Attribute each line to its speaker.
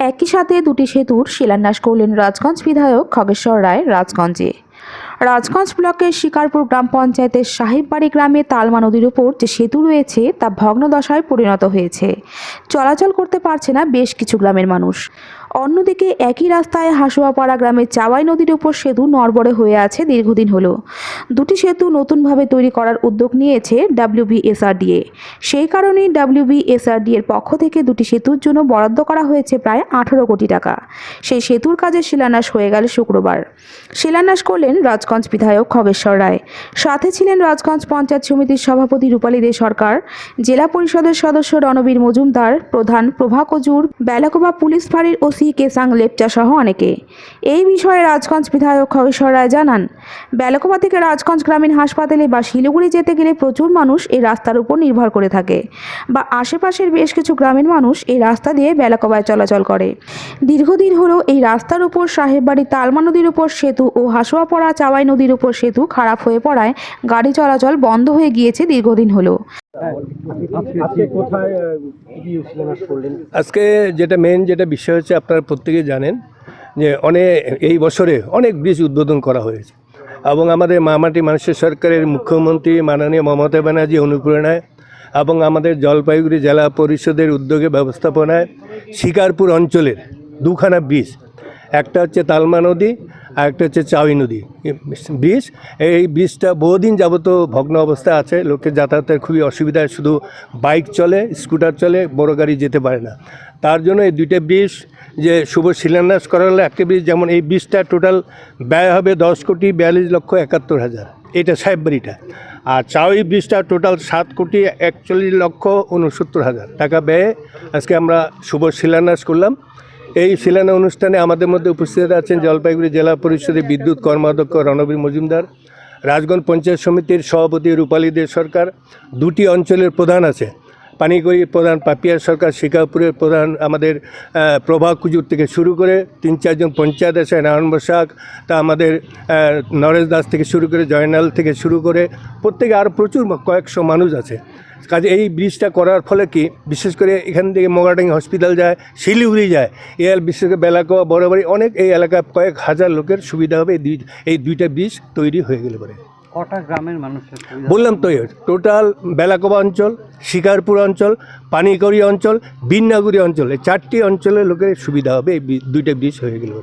Speaker 1: একই সাথে দুটি সেতুর শিলান্যাস করলেন রাজগঞ্জ বিধায়ক খগেশ্বর রায় রাজগঞ্জে। রাজগঞ্জ ব্লকের শিকারপুর গ্রাম পঞ্চায়েতের সাহেববাড়ি গ্রামে তালমা নদীর উপর যে সেতু রয়েছে, তা ভগ্নদশায় পরিণত হয়েছে। চলাচল করতে পারছে না বেশ কিছু গ্রামের মানুষ। অন্যদিকে একই রাস্তায় হাসুয়াপাড়া গ্রামের চাওয়াই নদীর উপর সেতু নড়বড়ে হয়ে আছে দীর্ঘদিন হলো। দুটি সেতু নতুনভাবে তৈরি করার উদ্যোগ নিয়েছে ডাব্লিউবিএসআরডিএ সেই কারণেই ডাব্লিউবিএসআরডি এর পক্ষ থেকে দুটি সেতুর জন্য বরাদ্দ করা হয়েছে প্রায় আঠারো কোটি টাকা। সেই সেতুর কাজের শিলান্যাস হয়ে গেল শুক্রবার। শিলান্যাস করলেন রাজগঞ্জ বিধায়ক খগেশ্বর রায়। সাথে ছিলেন রাজগঞ্জ পঞ্চায়েত সমিতির সভাপতি রূপালী দে সরকার, জেলা পরিষদের সদস্য রণবীর মজুমদার, প্রধান প্রভা কজুর, বেলাকোবা পুলিশ ফাঁড়ির ওসি কেসাং লেপচা সহ অনেকে। এই বিষয়ে রাজগঞ্জ বিধায়ক খগেশ্বর রায় জানান, বেলাকোবা থেকে রাজগঞ্জ গ্রামীণ হাসপাতালে বা শিলিগুড়ি যেতে গেলে প্রচুর মানুষ এই রাস্তার উপর নির্ভর করে থাকে বা আশেপাশের বেশ কিছু গ্রামীণ মানুষ এই রাস্তা দিয়ে বেলাকোবায় চলাচল করে। দীর্ঘদিন হলো এই রাস্তার উপর সাহেববাড়ি তালমা নদীর উপর সেতু ও হাসুয়াপড়া চাওয়াই নদীর উপর সেতু খারাপ হয়ে পড়ায় গাড়ি চলাচল বন্ধ হয়ে গিয়েছে দীর্ঘদিন হলো।
Speaker 2: আজকে
Speaker 3: যেটা মেন যেটা বিষয় হচ্ছে আপনারা প্রত্যেকে জানেন যে অনেক এই বছরে অনেক ব্রিজ উদ্বোধন করা হয়েছে। এবং আমাদের মামাটি মানুষের সরকারের মুখ্যমন্ত্রী মাননীয় মমতা ব্যানার্জি অনুপ্রেরণায় এবং আমাদের জলপাইগুড়ি জেলা পরিষদের উদ্যোগে ব্যবস্থাপনায় শিকারপুর অঞ্চলের দুখানা ব্রিজ একটা হচ্ছে তালমা নদী, আর একটা হচ্ছে চাউই নদী। ব্রিজ, এই ব্রিজটা বহুদিন যাবত ভগ্ন অবস্থায় আছে, লোকের যাতায়াতের খুবই অসুবিধা, শুধু বাইক চলে, স্কুটার চলে, বড় গাড়ি যেতে পারে না। তার জন্য এই দুইটা ব্রিজ যে শুভ শিলান্যাস করা হলো, একটা ব্রিজ যেমন এই ব্রিজটা টোটাল ব্যয় হবে দশ কোটি বিয়াল্লিশ লক্ষ একাত্তর হাজার। এটা সাহেববাড়িটা। আর চাউই ব্রিজটা টোটাল সাত কোটি একচল্লিশ লক্ষ উনসত্তর হাজার টাকা ব্যয়ে আজকে আমরা শুভ শিলান্যাস করলাম। এই শিলানা অনুষ্ঠানে আমাদের মধ্যে উপস্থিত আছেন জলপাইগুড়ি জেলা পরিষদের বিদ্যুৎ কর্মাধ্যক্ষ রণবীর মজুমদার, রাজগঞ্জ পঞ্চায়েত সমিতির সভাপতি রূপালী দে সরকার, দুটি অঞ্চলের প্রধান আছে। পানিগড়ি প্রধান, পাপিয়ার সরকার, শিকারপুরের প্রধান, আমাদের প্রভা কুজুর থেকে শুরু করে তিন, চারজন পঞ্চায়েত আছে নারায়ণ বসাক তা আমাদের নরেশ দাস থেকে শুরু করে জয়নাল থেকে শুরু করে প্রত্যেকে আরও প্রচুর কয়েকশো মানুষ আছে। কাজে এই ব্রিজটা করার ফলে কি, বিশেষ করে এখান থেকে মোগাডাঙ্গি হসপিটাল যায়, শিলিগুড়ি যায় এর বিশেষ করে বেলাকোয়া বড়বাড়ি অনেক এই এলাকায় কয়েক হাজার লোকের সুবিধা হবে এই দুইটা ব্রিজ তৈরি হয়ে গেলে পরে। বললাম তো টোটাল বেলাকোবা অঞ্চল, শিকারপুর অঞ্চল, পানিকড়ি অঞ্চল, বিন্নাগুড়ি অঞ্চল, এই চারটি অঞ্চলের লোকের সুবিধা হবে, এই দুইটা ব্রিজ হয়ে গেলে।